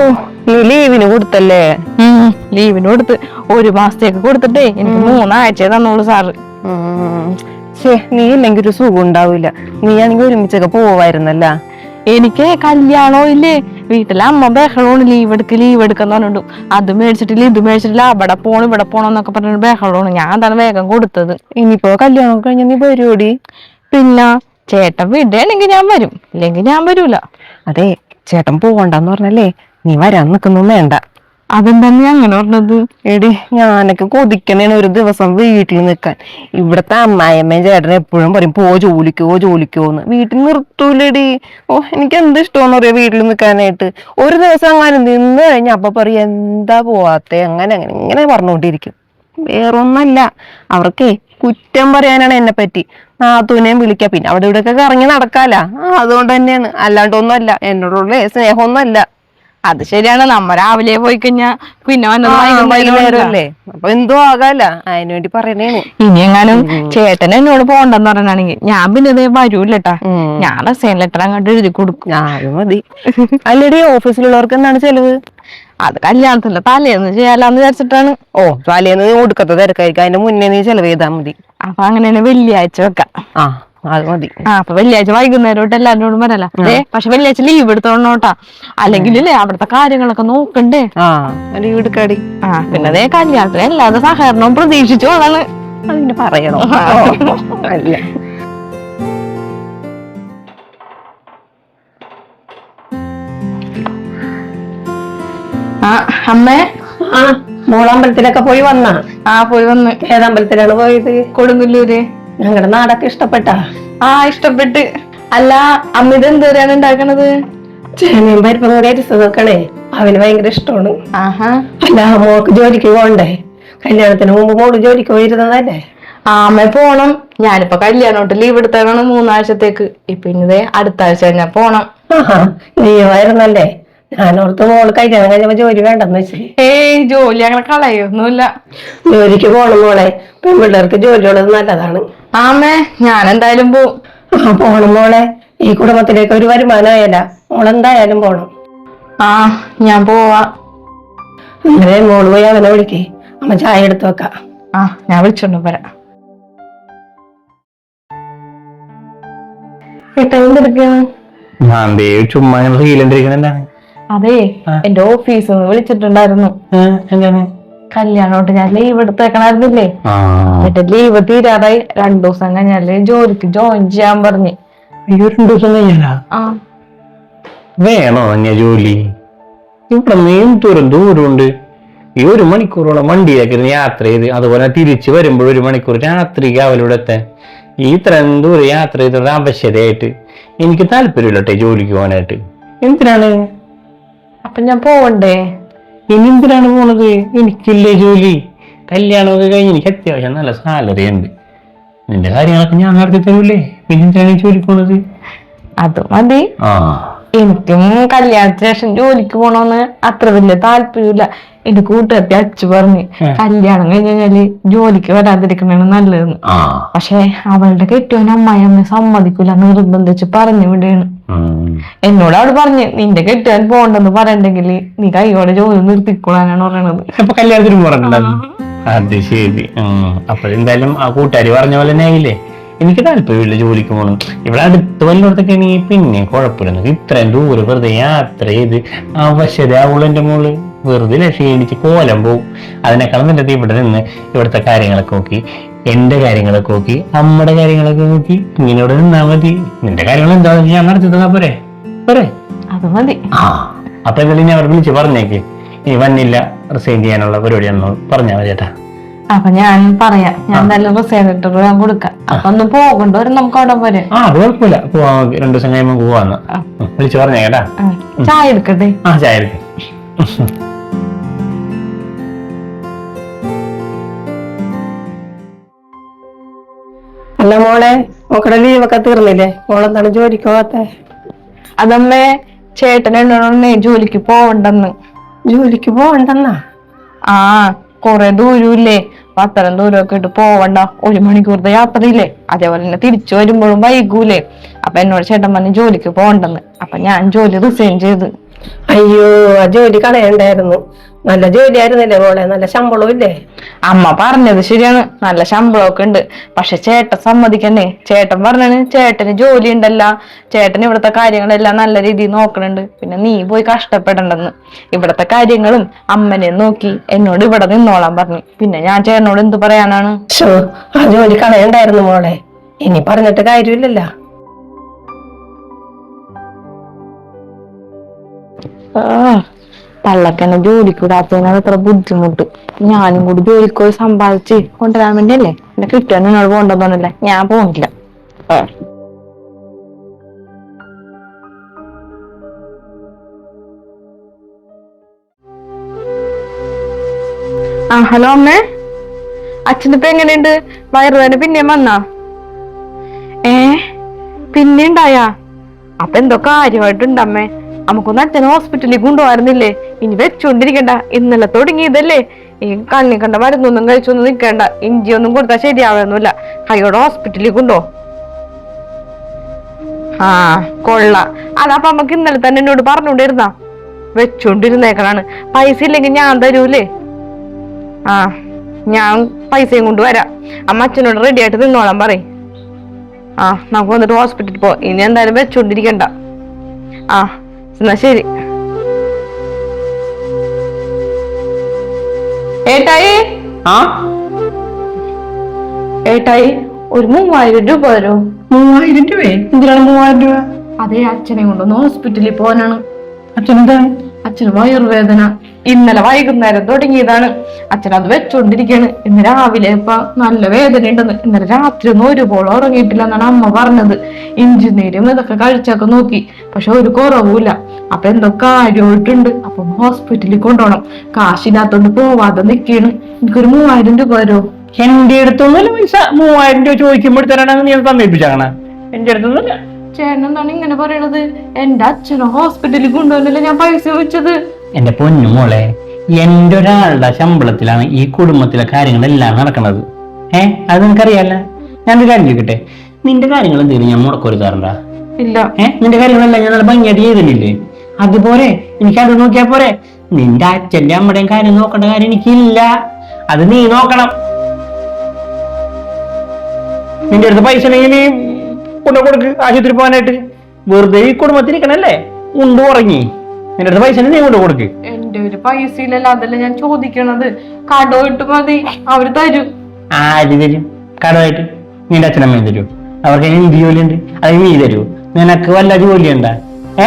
ഓ നീ ലീവിന് കൊടുത്തല്ലേ? ലീവിന് കൊടുത്ത് ഒരു മാസത്തേക്ക് കൊടുത്തിട്ടേ എനിക്ക് മൂന്നാഴ്ച തന്നോളൂ സാറ്. നീ ഇല്ലെങ്കിൽ ഒരു സുഖം ഉണ്ടാവില്ല നീ ആണെങ്കിൽ ഒരുമിച്ചൊക്കെ പോവായിരുന്നല്ല. എനിക്ക് കല്യാണോ ഇല്ലേ? വീട്ടിലെ അമ്മ ബഹളമാണ് ലീവ് എടുക്ക് ലീവ് എടുക്കുന്ന പറഞ്ഞിട്ടു. അത് മേടിച്ചിട്ടില്ല ഇത് മേടിച്ചിട്ടില്ല അവിടെ പോണം ഇവിടെ പോണം എന്നൊക്കെ പറഞ്ഞിട്ട് ബഹളമാണ്. ഞാൻ അതാണ് വേഗം കൊടുത്തത്. ഇനിയിപ്പോ കല്യാണം കഴിഞ്ഞ നീ പരിപാടി പിന്നെ ചേട്ടൻ വിടുകയാണെങ്കിൽ ഞാൻ വരും. ഇല്ലെങ്കിൽ ഞാൻ വരൂല. അതെ ചേട്ടൻ പോകണ്ടെന്ന് പറഞ്ഞല്ലേ? നീ വരാൻ നിൽക്കുന്നു വേണ്ട. അതെന്താ നീ അങ്ങനെ പറഞ്ഞത്. എടി ഞാനൊക്കെ കൊതിക്കണേണ് ഒരു ദിവസം വീട്ടിൽ നിൽക്കാൻ. ഇവിടത്തെ അമ്മായിയമ്മയും ചേട്ടനും എപ്പോഴും പറയും പോ ജോലിക്കോ ജോലിക്കോന്ന് വീട്ടിൽ നിർത്തൂലടി. ഓ എനിക്ക് എന്ത് ഇഷ്ടമെന്ന് പറയാം വീട്ടിൽ നിൽക്കാനായിട്ട്? ഒരു ദിവസം അങ്ങനെ നിന്ന് കഴിഞ്ഞാൽ അപ്പൊ പറയും എന്താ പോവാത്തെ? അങ്ങനെ അങ്ങനെ ഇങ്ങനെ പറഞ്ഞുകൊണ്ടിരിക്കും. വേറൊന്നല്ല അവർക്കേ കുറ്റം പറയാനാണ് എന്നെ പറ്റി. നാത്തൂനെയും വിളിക്കാം. പിന്നെ അവിടെ ഇവിടെയൊക്കെ കറങ്ങി നടക്കാല. അതുകൊണ്ട് തന്നെയാണ്. അല്ലാണ്ടൊന്നുമല്ല. എന്നോടുള്ള സ്നേഹമൊന്നുമല്ല. അത് ശരിയാണ്. നമ്മ രാവിലെ പോയി കഴിഞ്ഞാ പിന്നെ വന്നത് ആ, വൈകുന്നേരം വരില്ല. വൈകുന്നേരമല്ലേ അപ്പൊ എന്തോ ആകാല്ല അതിനു വേണ്ടി പറയണേ ഇനി എങ്ങാനും ചേട്ടൻ എന്നോട് പോണ്ടെന്ന് പറഞ്ഞാണെങ്കിൽ ഞാൻ പിന്നെ ഇതേ വരൂല്ലട്ടാ. ഞാൻ റെസൈൻ ലെറ്റർ അങ്ങോട്ട് എഴുതി കൊടുക്കും. മതി. അല്ലടി ഓഫീസിലുള്ളവർക്ക് എന്താണ് ചെലവ്? അത് കല്യാണത്തിന്റെ തലേന്ന് ചെയ്യാലാന്ന് വിചാരിച്ചിട്ടാണ്. ഓ തലേന്ന് ഒടുക്കത്തെ തിരക്കായിരിക്കും. അതിന്റെ മുന്നേ നീ ചെലവ് ചെയ്താൽ മതി. അപ്പൊ അങ്ങനെ വെള്ളിയാഴ്ച വെക്കാം. ആ. അത് മതി. ആ അപ്പൊ വെള്ളിയാഴ്ച വൈകുന്നേരം തൊട്ട് എല്ലാവരോടും വരല പക്ഷെ വെള്ളിയാഴ്ച ലീവ് എടുത്തോണോട്ടാ. അല്ലെങ്കിൽ അവിടുത്തെ കാര്യങ്ങളൊക്കെ നോക്കണ്ടേ? ആ. എടുക്കാടി ആ പിന്നെ അതേ കല്യാണത്തിന് എല്ലാവരുടെ സഹകരണവും പ്രതീക്ഷിച്ചു അതാണ് അതിന് പറയണോ അല്ല. ആ അമ്മേ. ആ. മൂളമ്പലത്തിലൊക്കെ പോയി വന്നാ? ആ പോയി വന്ന്. ഏതമ്പലത്തിലാണ് പോയത്? കൊടുങ്ങല്ലൂര്. ഞങ്ങളുടെ നാടൊക്കെ ഇഷ്ടപ്പെട്ടാ? ആ ഇഷ്ടപ്പെട്ട്. അല്ല അമിത എന്തോരാണ് ഉണ്ടാക്കണത്? ചേനയും പരിപ്പും കൂടി അരിച്ചു നോക്കണേ അവന് ഭയങ്കര ഇഷ്ടമാണ്. ആഹാ. അല്ല മോക്ക് ജോലിക്ക് പോകണ്ടേ? കല്യാണത്തിന് മുമ്പ് മോൾ ജോലിക്ക് പോയിരുന്നതല്ലേ? ആ അമ്മ പോണം. ഞാനിപ്പോ കല്യാണോട്ട് ലീവ് എടുത്തേക്കണം മൂന്നാഴ്ചത്തേക്ക്. ഇപ്പൊ ഇനി അടുത്ത ആഴ്ച കഴിഞ്ഞാ പോണം. ആഹാ ലീവായിരുന്നല്ലേ ഞാനോർത്ത് മോൾ കല്യാണം കഴിഞ്ഞപ്പോ ജോലി വേണ്ടെന്ന് വെച്ച്. ഏയ് ജോലി അങ്ങനെ കളയൊന്നുമില്ല. ജോലിക്ക് പോണം മോളെ. പെൺപിള്ളേർക്ക് ജോലിയുള്ളത് നല്ലതാണ്. ആമേ ഞാൻ എന്തായാലും പോവും ആ പോണം മോളെ. ഈ കുടുംബത്തിലേക്ക് ഒരു വരുമാനമായല്ല മോളെന്തായാലും പോണം. ആ ഞാൻ പോവാ. അങ്ങനെ മോൾ പോയി അവനെ വിളിക്കേ. അമ്മ ചായ എടുത്തു വെക്കാം. ആ ഞാൻ വിളിച്ചോണ്ട് വരാം. ഏട്ടാ ഞാൻ ദേ ചുമ്മാ ഇങ്ങനെ റീലണ്ടിരിക്കണെന്താണ് അതെ എന്റെ ഓഫീസിൽ നിന്ന് വിളിച്ചിട്ടുണ്ടായിരുന്നു. കല്യാണോട്ട് ഞാൻ ലീവ് എടുത്തേക്കണായിരുന്നില്ലേ? എന്നിട്ട് ലീവ് തീരാറായി. രണ്ടു ദിവസം കഴിഞ്ഞാൽ ജോലിക്ക് ജോയിൻ ചെയ്യാൻ പറഞ്ഞു. രണ്ടു ദിവസം കഴിഞ്ഞാലാ ആ. വേണോ ഞാൻ ജോലി? ഇവിടെ നീം ദൂരം ദൂരമുണ്ട്. ഈ ഒരു മണിക്കൂറോളം വണ്ടിയിലേക്ക് യാത്ര ചെയ്ത് അതുപോലെ തിരിച്ചു വരുമ്പോൾ ഒരു മണിക്കൂർ രാത്രി എത്താൻ ഈ ഇത്രയും ദൂരം യാത്ര ചെയ്തത് ആവശ്യതയായിട്ട് എനിക്ക് താല്പര്യമില്ല കേട്ടോ ജോലിക്ക് പോകാനായിട്ട്. എന്തിനാണ്? അപ്പൊ ഞാൻ പോവണ്ടേ? ഇനി എന്തിനാണ് പോണത്? എനിക്കില്ലേ ജോലി. കല്യാണമൊക്കെ കഴിഞ്ഞ് എനിക്ക് അത്യാവശ്യം നല്ല സാലറി ഉണ്ട്. നിന്റെ കാര്യങ്ങളൊക്കെ ഞാൻ നടത്തി തരൂലേ പിന്നെ എന്തിനാണ് ജോലിക്ക് പോണത്? അത് മതി. ആ. എനിക്കും കല്യാണത്തിന് ശേഷം ജോലിക്ക് പോണോന്ന് അത്ര വലിയ താല്പര്യമില്ല എന്റെ കൂട്ടുകാരത്തി അച്ചു പറഞ്ഞ് കല്യാണം കഴിഞ്ഞ് കഴിഞ്ഞാൽ ജോലിക്ക് വരാതിരിക്കണാണ് നല്ലതെന്ന്. പക്ഷെ അവളുടെ കെട്ടിയോൻ അമ്മായിയമ്മ സമ്മതിക്കൂല നിർബന്ധിച്ച് പറഞ്ഞു വിടുകയാണ്. എന്നോട് അവൾ പറഞ്ഞു നിന്റെ കെട്ടിയാൻ പോണ്ടെന്ന് പറയണ്ടെങ്കിൽ നീ കൈയോടെ ജോലി നിർത്തിക്കൊള്ളാനാണ് പറയണത്. കല്യാണത്തിന് അത് ശരി. അപ്പൊ എന്തായാലും ആ കൂട്ടുകാരി പറഞ്ഞ പോലെ തന്നെ ആയില്ലേ എനിക്ക് താല്പര്യമില്ല ജോലിക്ക് പോകണം ഇവിടെ അടുത്ത് വല്ലയിടത്തൊക്കെ ആണെങ്കിൽ പിന്നെ കുഴപ്പമില്ല നമുക്ക് ഇത്രയും ദൂരം വെറുതെ യാത്ര ചെയ്ത് ആവശ്യതയാവുള്ളൂ എന്റെ മോൾ. വെറുതെ ക്ഷീണിച്ച് കോലം പോവും. അതിനേക്കാളും നല്ലത് ഇവിടെ നിന്ന് ഇവിടുത്തെ കാര്യങ്ങളൊക്കെ നോക്കി എന്റെ കാര്യങ്ങളൊക്കെ നോക്കി അമ്മയുടെ കാര്യങ്ങളൊക്കെ നോക്കി ഇങ്ങനെ ഇവിടെ നിന്നാ മതി. നിന്റെ കാര്യങ്ങൾ എന്താണെന്ന് ഞാൻ നടത്തി തന്നാ പോരെ? പോരെ? അത് മതി. ആ അപ്പൊ എന്തായാലും ഞാൻ അവർ വിളിച്ച് പറഞ്ഞേക്ക്. ഇനി വന്നില്ല റിസൈൻ ചെയ്യാനുള്ള പരിപാടിയാണെന്ന് പറഞ്ഞാൽ മതി ചേട്ടാ. അപ്പൊ ഞാൻ പറയാം. ഞാൻ നല്ല റിസൈൻ ഞാൻ കൊടുക്കാം. അപ്പൊ ഒന്ന് പോകണ്ട വരും നമുക്ക് അവിടെ പോരെ. ആ അത് കുഴപ്പമില്ല രണ്ടു ദിവസം കഴിയുമ്പോ പോവാന്ന്. വിളിച്ചു പറഞ്ഞേ കേട്ടാ? ചായ എടുക്കട്ടെ? ആ ചായ എടുക്ക്. അല്ല മോളെ മോക്കടെ ലീവൊക്കെ തീർന്നില്ലേ? മോളെന്താണ് ജോലിക്ക് പോകാത്തെ അതമ്മേ ചേട്ടൻ എന്നോടൊന്നേ ജോലിക്ക് പോവണ്ടെന്ന്. ജോലിക്ക് പോവണ്ടെന്നാ? ആ കൊറേ ദൂരമില്ലേ അപ്പൊ അത്രയും ദൂരമൊക്കെ ഇട്ട് പോവണ്ട. ഒരു മണിക്കൂറത്തെ യാത്രയില്ലേ? അതേപോലെ തന്നെ തിരിച്ചു വരുമ്പോഴും വൈകൂലേ? അപ്പൊ എന്നോട് ചേട്ടൻ പറഞ്ഞു ജോലിക്ക് പോകണ്ടെന്ന്. അപ്പൊ ഞാൻ ജോലി റിസൈൻ ചെയ്ത്. അയ്യോ ആ ജോലി കളയണ്ടായിരുന്നു. നല്ല ജോലി ആയിരുന്നില്ലേ മോളെ? നല്ല ശമ്പളവും ഇല്ലേ? അമ്മ പറഞ്ഞത് ശരിയാണ്. നല്ല ശമ്പളമൊക്കെ ഉണ്ട്. പക്ഷെ ചേട്ടൻ സമ്മതിക്കണ്ടേ? ചേട്ടൻ പറഞ്ഞു ചേട്ടന് ജോലി ഉണ്ടല്ല. ചേട്ടൻ ഇവിടുത്തെ കാര്യങ്ങളെല്ലാം നല്ല രീതിയിൽ നോക്കണുണ്ട്. പിന്നെ നീ പോയി കഷ്ടപ്പെടണ്ടെന്ന്. ഇവിടുത്തെ കാര്യങ്ങളും അമ്മനെ നോക്കി എന്നോട് ഇവിടെ നിന്നോളാൻ പറഞ്ഞു. പിന്നെ ഞാൻ ചേട്ടനോട് എന്ത് പറയാനാണ്? ആ ജോലി കളയണ്ടായിരുന്നു മോളെ. ഇനി പറഞ്ഞിട്ട് കാര്യമില്ലല്ലോ. ആ, തള്ളക്കെന്നെ ജോലിക്ക് വിടാത്തതിനാണ് ഇത്ര ബുദ്ധിമുട്ട്. ഞാനും കൂടി ജോലിക്ക് പോയി സമ്പാദിച്ച് കൊണ്ടുവരാൻ വേണ്ടിയല്ലേ? എന്നെ കിട്ടാൻ എന്നോട് പോണ്ടെന്നല്ലേ ഞാൻ പോണില്ല. ആ. ഹലോ അമ്മേ. അച്ഛനിപ്പോ എങ്ങനെയുണ്ട്? വയറുവേദന പിന്നെയും വന്നാ? ഏ? പിന്നെ ഉണ്ടായാ അപ്പൊ എന്തോ കാര്യമായിട്ടുണ്ട് അമ്മേ. നമുക്കൊന്ന് അച്ഛനെ ഹോസ്പിറ്റലിൽ കൊണ്ടുപോകാറുന്നില്ലേ ഇനി വെച്ചുകൊണ്ടിരിക്കണ്ട ഇന്നലെ തുടങ്ങിയതല്ലേ? ഈ കണ്ണി കണ്ട മരുന്നൊന്നും കഴിച്ചൊന്നും നിൽക്കണ്ട. ഇഞ്ചിയൊന്നും കൊടുത്താൽ ശരിയാവുന്നില്ല കൈയോടെ ഹോസ്പിറ്റലിൽ കൊണ്ടോ. ആ കൊള്ള. അതപ്പൊ നമുക്ക് ഇന്നലെ തന്നെ എന്നോട് പറഞ്ഞുകൊണ്ടിരുന്ന വെച്ചോണ്ടിരുന്നേക്കണാണ്. പൈസ ഇല്ലെങ്കിൽ ഞാൻ തരൂലേ? ആ ഞാൻ പൈസയും കൊണ്ട് വരാം. അമ്മ അച്ഛനോട് റെഡി ആയിട്ട് നിന്നോളാൻ പറയും. ആ നമുക്ക് വന്നിട്ട് ഹോസ്പിറ്റലിൽ പോ. ഇനി എന്തായാലും വെച്ചോണ്ടിരിക്കണ്ട. ആ എന്നാ ശരി. ഏട്ടായി? ആ? ഏട്ടായി ഒരു മൂവായിരം രൂപ തരോ. മൂവായിരം രൂപയെ എന്തിനാണ് മൂവായിരം രൂപ? അതെ അച്ഛനെ കൊണ്ടൊന്ന് ഹോസ്പിറ്റലിൽ പോകാനാണ്. അച്ഛനെന്താണ്? അച്ഛന് വയറുവേദന. ഇന്നലെ വൈകുന്നേരം തുടങ്ങിയതാണ്. അച്ഛൻ അത് വെച്ചോണ്ടിരിക്കാണ് ഇന്ന് രാവിലെ ഇപ്പൊ നല്ല വേദന ഉണ്ടെന്ന് ഇന്നലെ രാത്രി ഒന്നും ഒരുപോലെ ഉറങ്ങിയിട്ടില്ല എന്നാണ് അമ്മ പറഞ്ഞത്. ഇഞ്ചിനീരും ഇതൊക്കെ കഴിച്ചൊക്കെ നോക്കി. പക്ഷെ ഒരു കുറവുമില്ല അപ്പൊ എന്തോ കാര്യമായിട്ടുണ്ട്? അപ്പൊ ഹോസ്പിറ്റലിൽ കൊണ്ടുപോകണം. കാശില്ലാത്തോണ്ട് പോവാതെ നിൽക്കണം എനിക്കൊരു മൂവായിരം രൂപ തരുമോ എന്റെ അടുത്തൊന്നുമില്ല പൈസ. മൂവായിരം രൂപ ചോദിക്കുമ്പോഴത്തേനാണ് നീ തന്നേപ്പിച്ചാണ് എന്റെ അടുത്തൊന്നുമില്ല. ചേട്ടൻ എന്താണ് ഇങ്ങനെ പറയണത്? എന്റെ അച്ഛനെ ഹോസ്പിറ്റലിൽ കൊണ്ടുപോകാനല്ലേ ഞാൻ പൈസ ചോദിച്ചത്? എന്റെ പൊന്നു മോളെ എന്റെ ഒരാളുടെ ശമ്പളത്തിലാണ് ഈ കുടുംബത്തിലെ കാര്യങ്ങളെല്ലാം നടക്കുന്നത് ഏഹ് അത് നിനക്കറിയാല്ല ഞാനൊരു കാര്യം ചോദിക്കട്ടെ? നിന്റെ കാര്യങ്ങൾ എന്തെങ്കിലും ഞാൻ മുടക്കൊരുത്താറുണ്ടാ ഇല്ല. ഏഹ് നിന്റെ കാര്യങ്ങളെല്ലാം ഞാൻ നല്ല ഭംഗിയായിട്ട് ചെയ്തിട്ടില്ലേ? അതുപോലെ എനിക്ക് അത് നോക്കിയാ പോരെ. നിന്റെ അച്ഛന്റെ അമ്മയുടെയും കാര്യം നോക്കേണ്ട കാര്യം എനിക്കില്ല. അത് നീ നോക്കണം. നിന്റെ അടുത്ത് പൈസ ഉണ്ടെങ്കിൽ നീ കൊണ്ടു കൊടുക്ക് ആശുപത്രി പോകാനായിട്ട്. വെറുതെ ഈ കുടുംബത്തിൽ ഇരിക്കണല്ലേ? ഉണ്ട് ഉറങ്ങി. നിന്റെ അടുത്ത് പൈസ നീ കൊണ്ടു കൊടുക്ക്. എന്റെ ഒരു പൈസ ഇല്ലല്ലോ അതല്ല ഞാൻ ചോദിക്കണത്. കടോ ഇട്ട് മതി അവർ തരും. ആര് തരും? കടമായിട്ട് നിന്റെ അച്ഛനമ്മയും തരും. അവർക്ക് എന്ത് ജോലിയുണ്ട് അത് നീ തരൂ നിനക്ക് വല്ല ജോലിയുണ്ടാ? ഏ?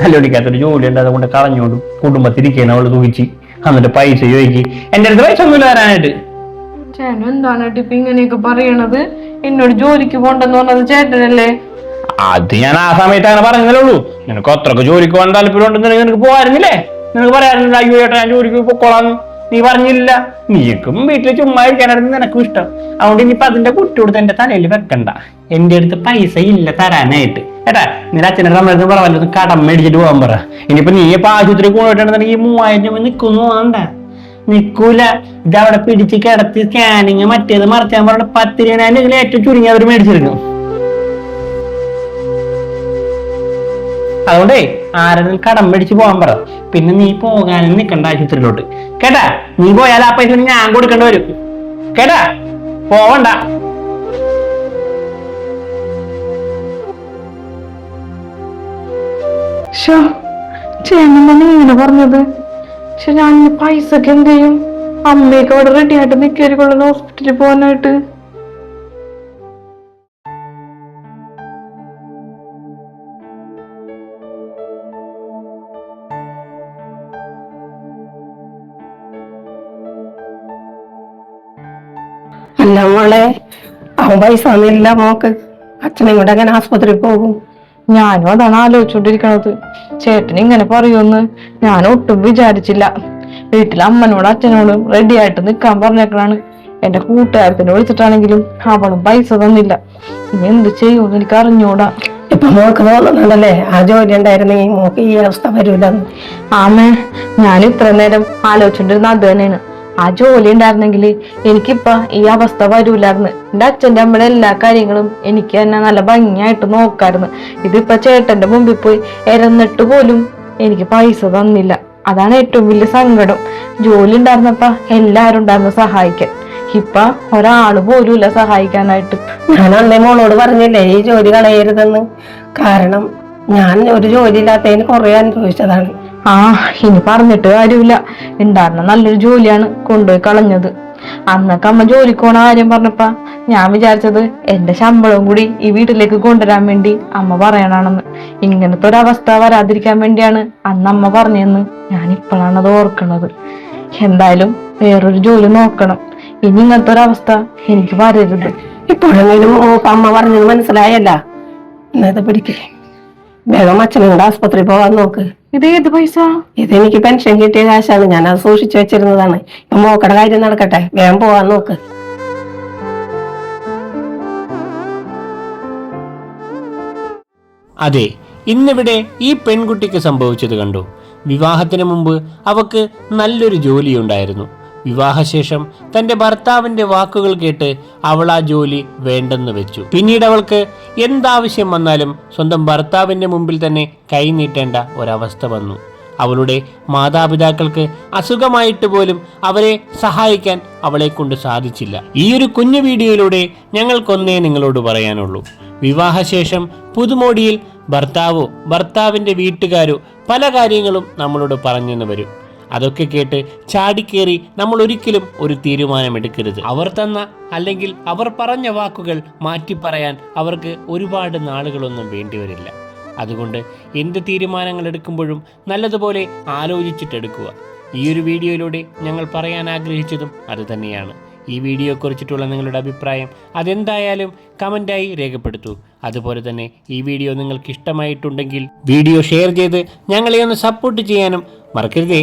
കല്ലുടിക്കാത്തൊരു ജോലി ഉണ്ട് അതുകൊണ്ട് കളഞ്ഞോണ്ടും കുടുംബത്തിരിക്കണം അവൾ തൂക്കിച്ച് എന്നിട്ട് പൈസ ചോദിക്ക്. എന്റെ അടുത്ത് പൈസ ഒന്നും തരാനായിട്ട് ചേട്ടൻ എന്താണ് ടിപ്പ് ഇങ്ങനെയൊക്കെ പറയണത്? എന്നോട് ജോലിക്ക് പോണ്ടെന്ന് പറഞ്ഞത് ചേട്ടനല്ലേ? അത് ഞാൻ ആ സമയത്ത് അങ്ങനെ പറഞ്ഞതല്ലേ ഉള്ളൂ. നിനക്ക് അത്രയ്ക്ക് ജോലിക്ക് പോകാൻ താല്പര്യം ഉണ്ടെന്നുണ്ടെങ്കിൽ നിനക്ക് പോകാറുന്നില്ലേ നിനക്ക് പറയാറുന്നില്ല അയ്യോ ചേട്ടാ ഞാൻ ജോലിക്ക് പൊക്കോളാന്ന് നീ പറഞ്ഞില്ല. നീക്കും വീട്ടിൽ ചുമ്മാ ഇരിക്കാനായിരുന്നു നിനക്കും ഇഷ്ടം അതുകൊണ്ട് ഇനിയിപ്പൊ അതിന്റെ കുട്ടി കൊടുത്ത് എന്റെ തലയിൽ വെക്കണ്ട. എന്റെ അടുത്ത് പൈസ ഇല്ല തരാനായിട്ട്. ഏട്ടാ നിന്റെ അച്ഛനെ നമ്മളടുത്ത് പറഞ്ഞു കടം മേടിച്ചിട്ട് പോകാൻ പറ. ഇനിയിപ്പോ നീ ഇപ്പൊ ആശുപത്രി കൊണ്ടുപോയിട്ടുണ്ടെന്നുണ്ടെങ്കിൽ മൂവായിരം രൂപ നിക്കുന്നു വേണ്ട. നിക്കൂല അവിടെ പിടിച്ച് കിടത്തി സ്കാനിങ് മറ്റേത് മറിച്ചാൻ പറഞ്ഞ പത്തിരിനായിരം ഏറ്റവും ചുരുങ്ങി അവർ അതുകൊണ്ടേ ആരെങ്കിലും കടം മേടിച്ച് പോകാൻ പറ. പിന്നെ നീ പോകാനും നിൽക്കണ്ട ആശുപത്രിയിലോട്ട്. കേട്ടാ? നീ പോയാൽ ആ പൈസ ഞാൻ കൊടുക്കേണ്ടി വരും. കേട്ടാ? പോവണ്ട. ഇങ്ങനെ പറഞ്ഞത്. പക്ഷെ ഞാൻ പൈസക്ക് എന്ത് ചെയ്യും? അമ്മയൊക്കെ അവിടെ റെഡി ആയിട്ട് നിൽക്കായിരിക്കുള്ളൂ ഹോസ്പിറ്റലിൽ പോകാനായിട്ട്. അല്ല മോളെ അവൻ പൈസ ഒന്നുമില്ല മോക്ക്. അച്ഛനും കൂടെ അങ്ങനെ ആസ്പത്രിയിൽ പോകും? ഞാനും അതാണ് ആലോചിച്ചോണ്ടിരിക്കണത്. ചേട്ടൻ ഇങ്ങനെ പറയുമെന്ന് ഞാൻ ഒട്ടും വിചാരിച്ചില്ല. വീട്ടിൽ അമ്മനോടും അച്ഛനോടും റെഡി ആയിട്ട് നിൽക്കാൻ പറഞ്ഞേക്കണാണ്. എന്റെ കൂട്ടുകാരത്തിനെ വിളിച്ചിട്ടാണെങ്കിലും അവളും പൈസ തന്നില്ല. ഇനി എന്ത് ചെയ്യുമെന്ന് എനിക്ക് അറിഞ്ഞൂടാ. ഇപ്പൊ മോക്ക് തോന്നുന്നുണ്ടല്ലേ ആ ജോലി ഉണ്ടായിരുന്നെങ്കിൽ മോക്ക് ഈ അവസ്ഥ വരൂലെന്ന്. ആമേ ഞാൻ ഇത്ര നേരം ആലോചിച്ചോണ്ടിരുന്ന അത് തന്നെയാണ്. ആ ജോലി ഉണ്ടായിരുന്നെങ്കിൽ എനിക്കിപ്പ ഈ അവസ്ഥ വരൂലായിരുന്നു. എന്റെ അച്ഛന്റെ അമ്മയുടെ എല്ലാ കാര്യങ്ങളും എനിക്ക് തന്നെ നല്ല ഭംഗിയായിട്ട് നോക്കായിരുന്നു. ഇതിപ്പോ ചേട്ടന്റെ മുമ്പിൽ പോയി ഇരന്നിട്ട് പോലും എനിക്ക് പൈസ തന്നില്ല. അതാണ് ഏറ്റവും വലിയ സങ്കടം. ജോലി ഉണ്ടായിരുന്നപ്പ എല്ലാരും ഉണ്ടായിരുന്നു സഹായിക്കാൻ. ഇപ്പൊ ഒരാൾ പോലുമില്ല സഹായിക്കാനായിട്ട്. ഞാൻ അന്നേ മോളോട് പറഞ്ഞില്ലേ ഈ ജോലി കളയരുതെന്ന്. കാരണം ഞാൻ ഒരു ജോലി ഇല്ലാത്തതിന് കുറെ അനുഭവിച്ചതാണ്. ആ ഇനി പറഞ്ഞിട്ട് കാര്യമില്ല. ഉണ്ടായിരുന്ന നല്ലൊരു ജോലിയാണ് കൊണ്ടുപോയി കളഞ്ഞത്. അന്നൊക്കെ അമ്മ ജോലിക്ക് പോണ കാര്യം പറഞ്ഞപ്പ ഞാൻ വിചാരിച്ചത് എന്റെ ശമ്പളവും കൂടി ഈ വീട്ടിലേക്ക് കൊണ്ടുവരാൻ വേണ്ടി അമ്മ പറയണാണെന്ന്. ഇങ്ങനത്തെ ഒരു അവസ്ഥ വരാതിരിക്കാൻ വേണ്ടിയാണ് അന്ന് അമ്മ പറഞ്ഞതെന്ന് ഞാൻ ഇപ്പോഴാണ് അത് ഓർക്കണത്. എന്തായാലും വേറൊരു ജോലി നോക്കണം. ഇനി ഇങ്ങനത്തെ ഒരു അവസ്ഥ എനിക്ക് വരരുത്. ഇപ്പോഴെങ്കിലും അമ്മ പറഞ്ഞത് മനസ്സിലായല്ല. പിടിക്കേ വേഗം അച്ഛനുണ്ട് ആസ്പത്രി പോവാൻ നോക്ക്. ഇത് ഏത് പൈസ? ഇതെനിക്ക് പെൻഷൻ കിട്ടിയ കാശാണ്. ഞാൻ അത് സൂക്ഷിച്ചു വെച്ചിരുന്നതാണ്. ഇപ്പൊ മോക്കടെ കാര്യം നടക്കട്ടെ. വേഗം പോവാൻ നോക്ക്. അതെ ഇന്നിവിടെ ഈ പെൺകുട്ടിക്ക് സംഭവിച്ചത് കണ്ടു. വിവാഹത്തിന് മുമ്പ് അവക്ക് നല്ലൊരു ജോലിയുണ്ടായിരുന്നു. വിവാഹശേഷം തന്റെ ഭർത്താവിന്റെ വാക്കുകൾ കേട്ട് അവൾ ആ ജോലി വേണ്ടെന്ന് വെച്ചു. പിന്നീട് അവൾക്ക് എന്താവശ്യം വന്നാലും സ്വന്തം ഭർത്താവിന്റെ മുമ്പിൽ തന്നെ കൈനീട്ടേണ്ട ഒരവസ്ഥ വന്നു. അവളുടെ മാതാപിതാക്കൾക്ക് അസുഖമായിട്ട് പോലും അവരെ സഹായിക്കാൻ അവളെ കൊണ്ട് സാധിച്ചില്ല. ഈ ഒരു കുഞ്ഞു വീഡിയോയിലൂടെ ഞങ്ങൾക്കൊന്നേ നിങ്ങളോട് പറയാനുള്ളൂ. വിവാഹശേഷം പുതുമോടിയിൽ ഭർത്താവോ ഭർത്താവിന്റെ വീട്ടുകാരോ പല കാര്യങ്ങളും നമ്മളോട് പറഞ്ഞെന്ന് വരും. അതൊക്കെ കേട്ട് ചാടിക്കേറി നമ്മൾ ഒരിക്കലും ഒരു തീരുമാനമെടുക്കരുത്. അവർ തന്ന അല്ലെങ്കിൽ അവർ പറഞ്ഞ വാക്കുകൾ മാറ്റി പറയാൻ അവർക്ക് ഒരുപാട് നാളുകളൊന്നും വേണ്ടിവരില്ല അതുകൊണ്ട് എന്ത് തീരുമാനങ്ങൾ എടുക്കുമ്പോഴും നല്ലതുപോലെ ആലോചിച്ചിട്ടെടുക്കുക. ഈ ഒരു വീഡിയോയിലൂടെ ഞങ്ങൾ പറയാൻ ആഗ്രഹിച്ചതും അതുതന്നെയാണ് ഈ വീഡിയോയെക്കുറിച്ചിട്ടുള്ള നിങ്ങളുടെ അഭിപ്രായം അതെന്തായാലും കമന്റായി രേഖപ്പെടുത്തൂ. അതുപോലെ തന്നെ ഈ വീഡിയോ നിങ്ങൾക്ക് ഇഷ്ടമായിട്ടുണ്ടെങ്കിൽ വീഡിയോ ഷെയർ ചെയ്ത് ഞങ്ങളെ ഒന്ന് സപ്പോർട്ട് ചെയ്യാനും മറക്കരുതേ.